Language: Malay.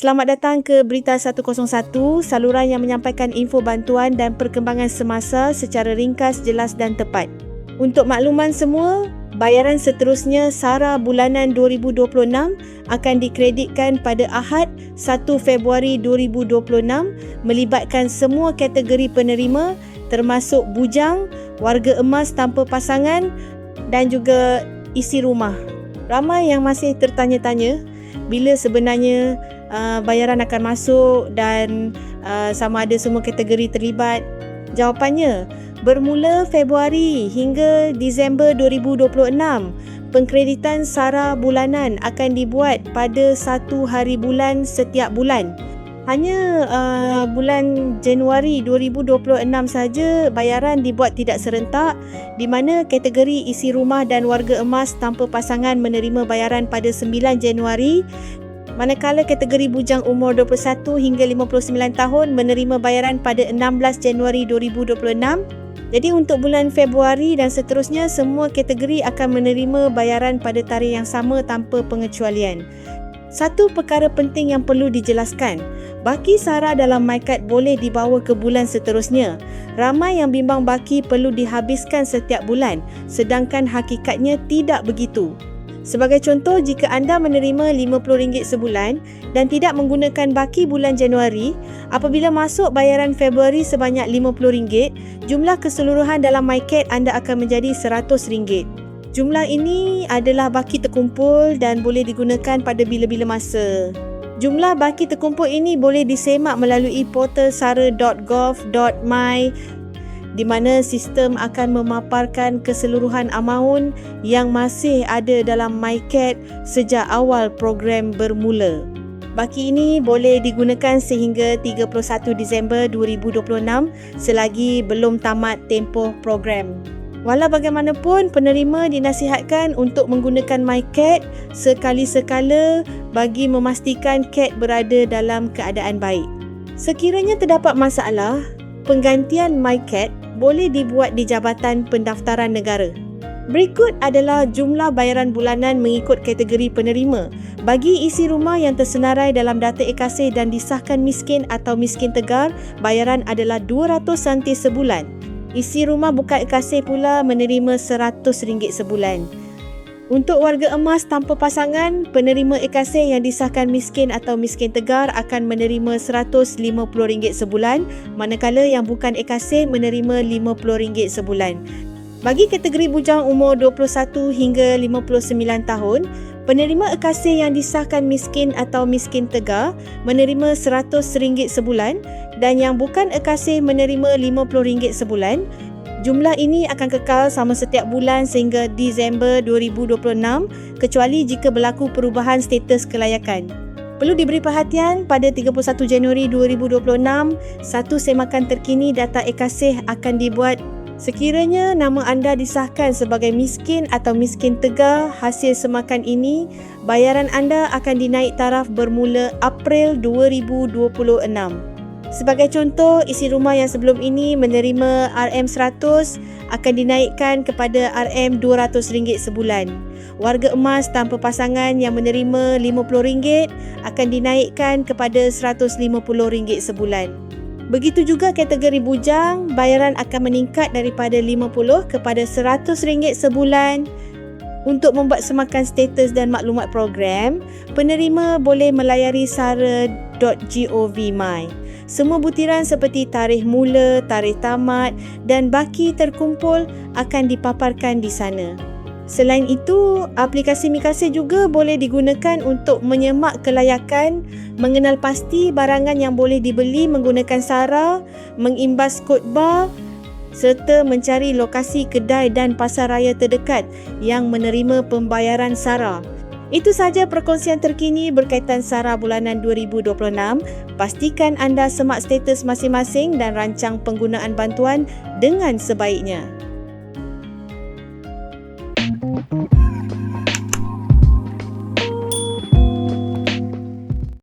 Selamat datang ke Berita 101, saluran yang menyampaikan info bantuan dan perkembangan semasa secara ringkas, jelas dan tepat. Untuk makluman semua, bayaran seterusnya SARA bulanan 2026 akan dikreditkan pada Ahad 1 Februari 2026 melibatkan semua kategori penerima termasuk bujang, warga emas tanpa pasangan dan juga isi rumah. Ramai yang masih tertanya-tanya bila sebenarnya uh, bayaran akan masuk dan uh, sama ada semua kategori terlibat? Jawapannya, bermula Februari hingga Disember 2026, pengkreditan SARA bulanan akan dibuat pada satu hari bulan setiap bulan. Hanya uh, bulan Januari 2026 saja bayaran dibuat tidak serentak di mana kategori isi rumah dan warga emas tanpa pasangan menerima bayaran pada 9 Januari manakala kategori bujang umur 21 hingga 59 tahun menerima bayaran pada 16 Januari 2026. Jadi untuk bulan Februari dan seterusnya semua kategori akan menerima bayaran pada tarikh yang sama tanpa pengecualian. Satu perkara penting yang perlu dijelaskan, baki SARA dalam MyCard boleh dibawa ke bulan seterusnya. Ramai yang bimbang baki perlu dihabiskan setiap bulan, sedangkan hakikatnya tidak begitu. Sebagai contoh, jika anda menerima RM50 sebulan dan tidak menggunakan baki bulan Januari, apabila masuk bayaran Februari sebanyak RM50, jumlah keseluruhan dalam MyCat anda akan menjadi RM100. Jumlah ini adalah baki terkumpul dan boleh digunakan pada bila-bila masa. Jumlah baki terkumpul ini boleh disemak melalui portal sara.gov.my di mana sistem akan memaparkan keseluruhan amaun yang masih ada dalam MyCat sejak awal program bermula. Baki ini boleh digunakan sehingga 31 Disember 2026 selagi belum tamat tempoh program. Walau bagaimanapun, penerima dinasihatkan untuk menggunakan MyCat sekali-sekala bagi memastikan CAT berada dalam keadaan baik. Sekiranya terdapat masalah, penggantian MyCat boleh dibuat di Jabatan Pendaftaran Negara. Berikut adalah jumlah bayaran bulanan mengikut kategori penerima. Bagi isi rumah yang tersenarai dalam data ekasih dan disahkan miskin atau miskin tegar, bayaran adalah RM200 sebulan. Isi rumah bukan ekasih pula menerima RM100 sebulan. Untuk warga emas tanpa pasangan, penerima ekasih yang disahkan miskin atau miskin tegar akan menerima RM150 sebulan, manakala yang bukan ekasih menerima RM50 sebulan. Bagi kategori bujang umur 21 hingga 59 tahun, penerima ekasih yang disahkan miskin atau miskin tegar menerima RM100 sebulan dan yang bukan ekasih menerima RM50 sebulan, Jumlah ini akan kekal sama setiap bulan sehingga Disember 2026 kecuali jika berlaku perubahan status kelayakan. Perlu diberi perhatian pada 31 Januari 2026, satu semakan terkini data ekasih akan dibuat Sekiranya nama anda disahkan sebagai miskin atau miskin tegar hasil semakan ini, bayaran anda akan dinaik taraf bermula April 2026. Sebagai contoh, isi rumah yang sebelum ini menerima RM100 akan dinaikkan kepada RM200 sebulan. Warga emas tanpa pasangan yang menerima RM50 akan dinaikkan kepada RM150 sebulan. Begitu juga kategori bujang, bayaran akan meningkat daripada RM50 kepada RM100 sebulan. Untuk membuat semakan status dan maklumat program, penerima boleh melayari sara.gov.my. Semua butiran seperti tarikh mula, tarikh tamat dan baki terkumpul akan dipaparkan di sana. Selain itu, aplikasi Mikase juga boleh digunakan untuk menyemak kelayakan, mengenal pasti barangan yang boleh dibeli menggunakan SARA, mengimbas kod bar serta mencari lokasi kedai dan pasar raya terdekat yang menerima pembayaran SARA. Itu sahaja perkongsian terkini berkaitan SARA bulanan 2026. Pastikan anda semak status masing-masing dan rancang penggunaan bantuan dengan sebaiknya.